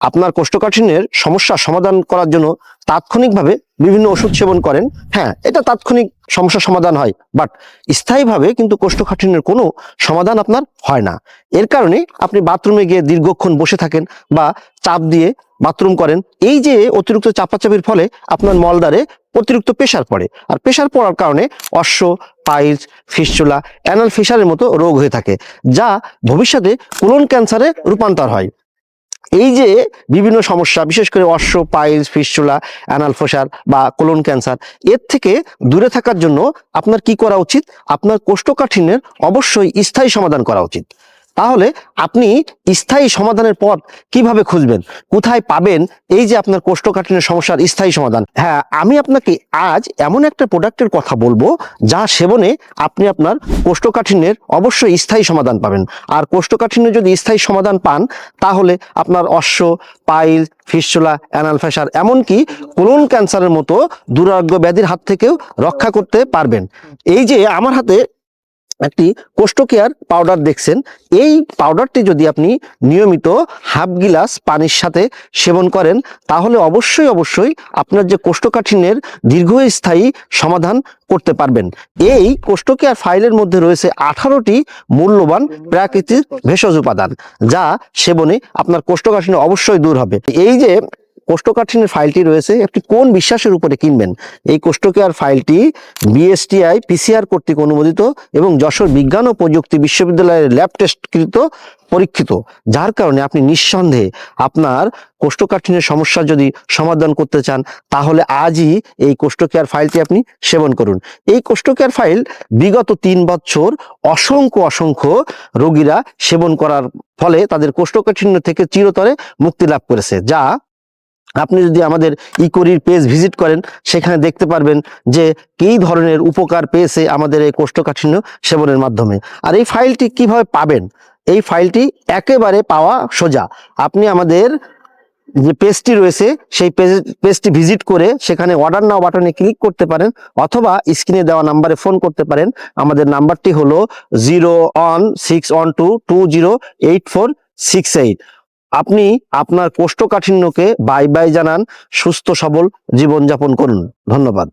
আপনার কোষ্ঠকাঠিন্যের সমস্যা সমাধান করার জন্য তাৎক্ষণিকভাবে বিভিন্ন ওষুধ সেবন করেন। হ্যাঁ এটা তাৎক্ষণিক সমস্যা সমাধান হয় বাট স্থায়ীভাবে কিন্তু কোষ্ঠকাঠিন্যের কোনো সমাধান আপনার হয় না। এর কারণে আপনি বাথরুমে গিয়ে দীর্ঘক্ষণ বসে থাকেন বা চাপ দিয়ে বাথরুম করেন। এই যে অতিরিক্ত চাপাচাপির ফলে আপনার মলদারে অতিরিক্ত প্রেশার পড়ে, আর প্রেশার পড়ার কারণে অশ্ব, পাইলস, ফিস্চুলা, অ্যানাল ফিসারের মতো রোগ হয়ে থাকে, যা ভবিষ্যতে কোলন ক্যান্সারে রূপান্তর হয়। এই যে বিভিন্ন সমস্যা, বিশেষ করে অশ্ব, পাইলস, ফিসচুলা অ্যানালফোসার বা কোলন ক্যান্সার, এর থেকে দূরে থাকার জন্য আপনার কি করা উচিত? আপনার কোষ্ঠকাঠিন্যের অবশ্যই স্থায়ী সমাধান করা উচিত। তাহলে আপনি স্থায়ী সমাধানের পথ কীভাবে খুঁজবেন? কোথায় পাবেন? এই যে আপনার কোষ্ঠকাঠিন্যের সমস্যার স্থায়ী সমাধান। হ্যাঁ আমি আপনাকে আজ এমন একটা প্রোডাক্টের কথা বলব, যা সেবনে আপনি আপনার কোষ্ঠকাঠিন্যের অবশ্যই স্থায়ী সমাধান পাবেন। আর কোষ্ঠকাঠিন্য যদি স্থায়ী সমাধান পান, তাহলে আপনার অশ্ব, পাইল ফিস্চুলা অ্যানাল এমনকি কোলন ক্যান্সারের মতো দুরারোগ্য ব্যাধির হাত থেকেও রক্ষা করতে পারবেন। এই যে আমার হাতে একটি কোষ্ঠকেয়ার পাউডার দেখছেন। এই পাউডারটি যদি আপনি নিয়মিত হাফ গিলাস পানির সাথে সেবন করেন, তাহলে অবশ্যই অবশ্যই আপনার যে কোষ্ঠকাঠিন্যের দীর্ঘস্থায়ী সমাধান করতে পারবেন। এই কোষ্ঠকেয়ার ফাইলের মধ্যে রয়েছে আঠারোটি মূল্যবান প্রাকৃতিক ভেষজ উপাদান, যা সেবনে আপনার কোষ্ঠকাঠিন্য অবশ্যই দূর হবে। এই যে কোষ্ঠকাঠিন্যের ফাইলটি রয়েছে একটি কোন বিশ্বাসের উপরে কিনবেন? এই কোষ্ঠকেয়ার ফাইলটি বিএসটিআই, পিসিআর কর্তৃক অনুমোদিত এবং যশোর বিজ্ঞান ও প্রযুক্তি বিশ্ববিদ্যালয়ের ল্যাব টেস্টকৃত পরীক্ষিত, যার কারণে আপনি নিঃসন্দেহে আপনার কোষ্ঠকাঠিন্যের সমস্যা যদি সমাধান করতে চান, তাহলে আজই এই কোষ্ঠকেয়ার ফাইলটি আপনি সেবন করুন। এই কোষ্ঠকেয়ার ফাইল বিগত তিন বছর অসংখ্য অসংখ্য রোগীরা সেবন করার ফলে তাদের কোষ্ঠকাঠিন্য থেকে চিরতরে মুক্তি লাভ করেছে, যা আপনি যদি আমাদের ইকোরির পেজ ভিজিট করেন, সেখানে দেখতে পারবেন যে কী ধরনের উপকার পেয়েছে আমাদের এই কোষ্ঠকাঠিন্য সেবনের মাধ্যমে। আর এই ফাইলটি কীভাবে পাবেন? এই ফাইলটি একেবারে পাওয়া সোজা। আপনি আমাদের যে পেজটি রয়েছে, সেই পেজ পেজটি ভিজিট করে সেখানে অর্ডার নাও বাটনে ক্লিক করতে পারেন, অথবা স্ক্রিনে দেওয়া নাম্বারে ফোন করতে পারেন। আমাদের নাম্বারটি হলো zero one six one two two zero eight four six eight আপনি আপনার কোষ্ঠকাঠিন্যকে বাই বাই জানান সুস্থ সবল জীবনযাপন করুন। ধন্যবাদ।